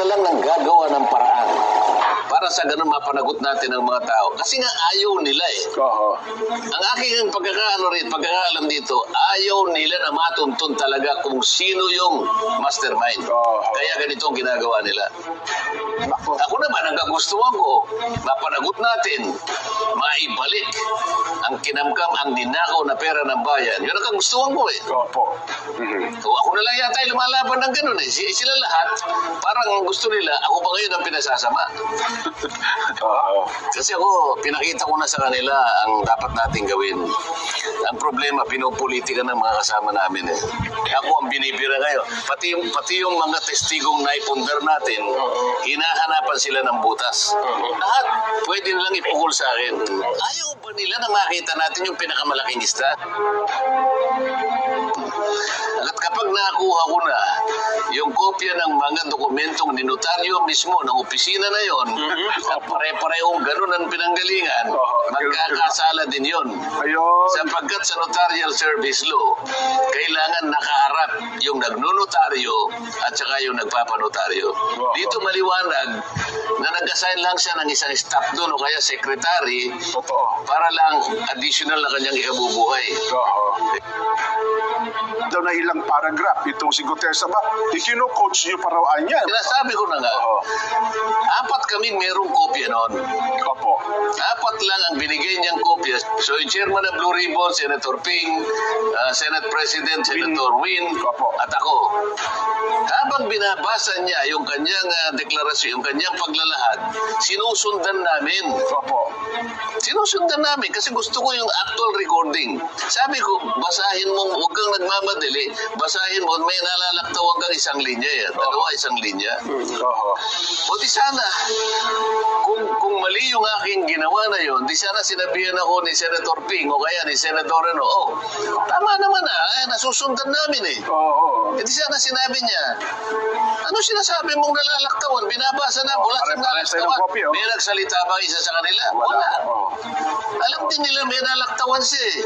na lang ng gagawa ng para sa ganun mapanagot natin ang mga tao. Kasi nga ayaw nila eh. Oo. Ang aking pagkakaano rin, pagkakaalam dito, ayaw nila na matuntun talaga kung sino yung mastermind. Oo. Kaya ganito ang ginagawa nila. Nako. Ako naman, ang kagustuhan ko, mapanagot natin, maibalik ang kinamkam, ang ninakaw na pera ng bayan. Yun ang kagustuhan ko eh. Opo. Mhm. So, ako na lang yata lumalaban ng ganun eh. Si- Sila lahat, parang gusto nila, ako ba ngayon ang pinasasama? Oo. Kasi ako, pinakita ko na sa kanila ang dapat nating gawin. Ang problema, pinopolitika ng mga kasama namin eh. Ako ang binibira ngayon. Pati yung, pati yung mga testigong naipundar natin, hinahanapan sila ng butas. Lahat, pwede nilang ipukul sa akin. Ayaw ba nila na makita natin yung pinakamalaking isda? Kapag nakuha ko na yung kopya ng mga dokumentong ninotaryo mismo ng opisina na yon, at pare-parehong ganun ang pinanggalingan, Oo. magkakasala din yon. Ayun. Sapagkat sa notarial service law, kailangan nakaharap yung nagnonotaryo at saka yung nagpapanotaryo. Dito maliwanag na nag-assign lang siya ng isang staff doon o kaya secretary Totoo. para lang additional na kanyang ikabubuhay. Oo. Daw na ilang paragraph itong si Gutesa ba? Ikino-coach niyo parawaan yan. Sinasabi ko na nga, Oo. apat kaming merong kopya noon. Opo. Apat lang ang binigay niyang kopya. So yung chairman ng Blue Ribbon, Senator Ping, uh, Senate President, Senator Win, Opo. at ako. Binabasa niya yung kanyang uh, deklarasyon, yung kanyang paglalahad, sinusundan namin. Opo. Sinusundan namin kasi gusto ko yung actual recording. Sabi ko, basahin mo, huwag kang nagmamadali, basahin mo, may nalalaktawan kang isang linya yan. Dalawa isang linya. Oo. O di sana, kung, kung mali yung aking ginawa na yon, di sana sinabihan ako ni Senator Ping o kaya ni Senator ano, oh, tama naman na, eh, nasusundan namin eh. Oo. E di sana sinabi niya, ano sinasabi mong nalalaktawan? Binabasa na, wala siyang pare-pares tayo ng nalalaktawan. oh. May nagsalita ba isa sa kanila? Wala. Wala. Oo. Alam din nila may nalaktawan siya eh.